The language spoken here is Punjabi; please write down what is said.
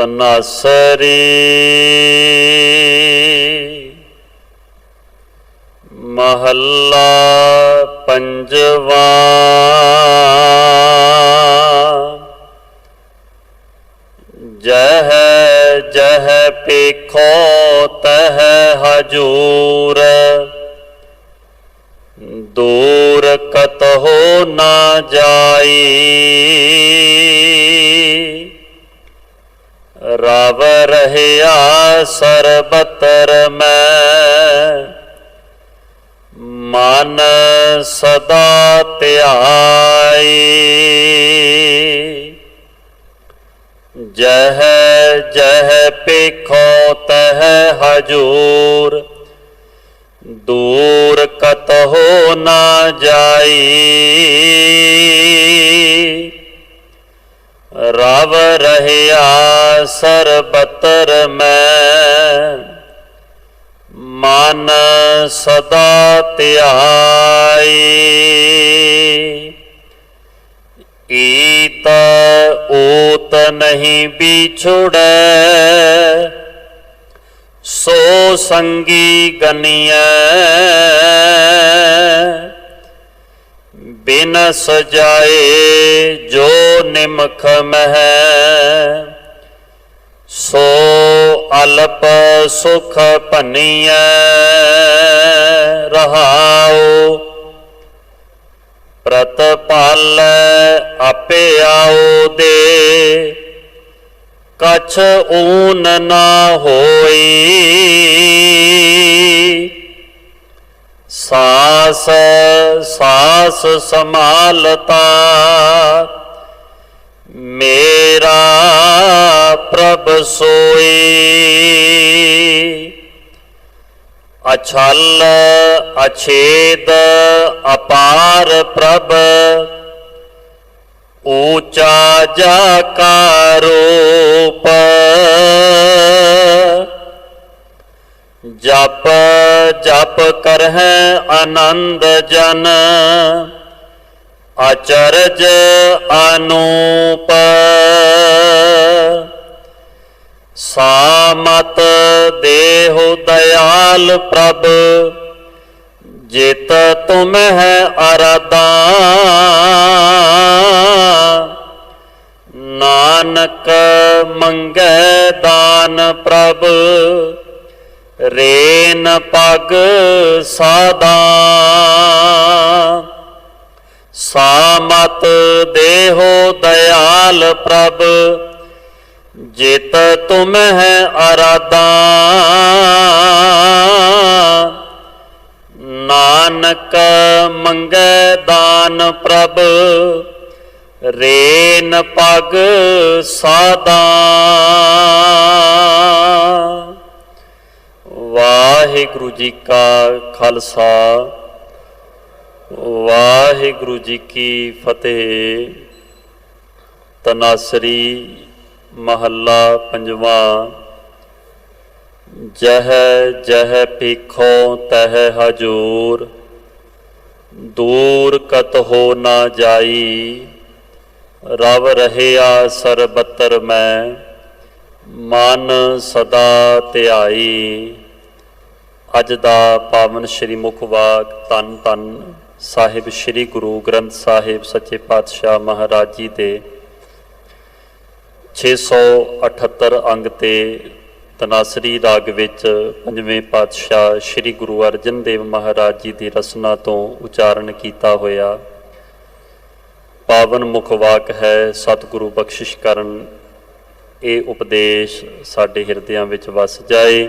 ਤਨਾਸਰੀ ਮਹੱਲਾ ਪੰਜਵਾ। ਜਹ ਜਹ ਪੇਖੋ ਤਹ ਹਜੂਰ। ਦੂਰ ਕਤਹੋ ਨਾ ਜਾਈ। ਰਵ ਰਹਿਆ ਸਰਬਤਰ ਮੈਂ। ਮਨ ਸਦਾ ਧਿਆਈ। ਜਹ ਜਹ ਪੇਖੋ ਤਹ ਹਜੂਰ। ਦੂਰ ਕਤਹੋ ਨਾ ਜਾਈ। ਰਵ ਰਹਿਆ ਸਰਬਤਰ ਮੈਂ ਮਨ ਸਦਾ ਧਿਆਈ। ਈਤ ਓਤ ਨਹੀਂ ਵਿਛੜੈ ਸੋ ਸੰਗੀ ਗਨੀਐ। ਬਿਨ ਸਜਾਏ ਜੋ ਨਿਮਖ ਮਹਿ, ਸੋ ਅਲਪ ਸੁਖ ਭਨੀਐ ਰਹਾਉ। ਪ੍ਰਤਪਾਲ ਆਪੇ ਆਉ ਦੇ, ਕਛ ਊਨ ਨਾ ਹੋਈ। ਸਾਸ ਸਾਸ ਸਮਾਲਤਾ ਮੇਰਾ ਪ੍ਰਭ ਸੋਈ। ਅਛਲ, ਅਛੇਦ, ਅਪਾਰ ਪ੍ਰਭ। ਊਚਾ ਜਾ ਕਾ ਰੂਪ ਜਪ ਜਪ ਕਰਹਿ ਆਨੰਦ ਜਨ। ਅਚਰਜ ਅਨੂਪ। ਸਾਮਤ ਦੇਹੁ ਦਇਆਲ ਪ੍ਰਭ, ਜਿਤ ਤੁਮ ਹੈ ਅਰਾਧਾ ਨਾਨਕ ਮੰਗੈ ਦਾਨ ਪ੍ਰਭ ਰੇਨ ਪਗ ਸਾਦਾ। ਸਾਮਤ ਦੇਹੋ ਦਇਆਲ ਪ੍ਰਭ, ਜਿਤ ਤੁਮ ਹੈ ਅਰਾਧਾ। ਨਾਨਕ ਮੰਗੈ ਦਾਨ ਪ੍ਰਭ, ਰੇਨ ਪਗ ਸਾਦਾ। ਵਾਹਿਗੁਰੂ ਜੀ ਕਾ ਖਾਲਸਾ, ਵਾਹਿਗੁਰੂ ਜੀ ਕੀ ਫਤਿਹ। ਤਨਾਸਰੀ ਮਹੱਲਾ ਪੰਜਵਾ, ਜਹ ਜਹ ਪੀਖੋ ਤਹ ਹਜੂਰ, ਦੂਰ ਕਤ ਹੋ ਨਾ ਜਾਈ, ਰਵ ਰਹਿਆ ਸਰਬਤਰ ਮੈਂ, ਮਨ ਸਦਾ ਧਿਆਈ। ਅੱਜ ਦਾ ਪਾਵਨ ਸ਼੍ਰੀ ਮੁਖ ਵਾਕ ਤਨ ਤਨ ਸਾਹਿਬ ਸ਼੍ਰੀ ਗੁਰੂ ਗ੍ਰੰਥ ਸਾਹਿਬ ਸੱਚੇ ਪਾਤਸ਼ਾਹ ਮਹਾਰਾਜ ਜੀ ਦੇ 678 ਅੰਗ ਤੇ ਤਨਾਸਰੀ ਰਾਗ ਵਿੱਚ ਪੰਜਵੇਂ ਪਾਤਸ਼ਾਹ ਸ੍ਰੀ ਗੁਰੂ ਅਰਜਨ ਦੇਵ ਮਹਾਰਾਜ ਜੀ ਦੀ ਰਸਨਾ ਤੋਂ ਉਚਾਰਨ ਕੀਤਾ ਹੋਇਆ ਪਾਵਨ ਮੁਖ ਵਾਕ ਹੈ, ਸਤਿਗੁਰੂ ਬਖਸ਼ਿਸ਼ ਕਰਨ, ਇਹ ਉਪਦੇਸ਼ ਸਾਡੇ ਹਿਰਦਿਆਂ ਵਿੱਚ ਵਸ ਜਾਏ।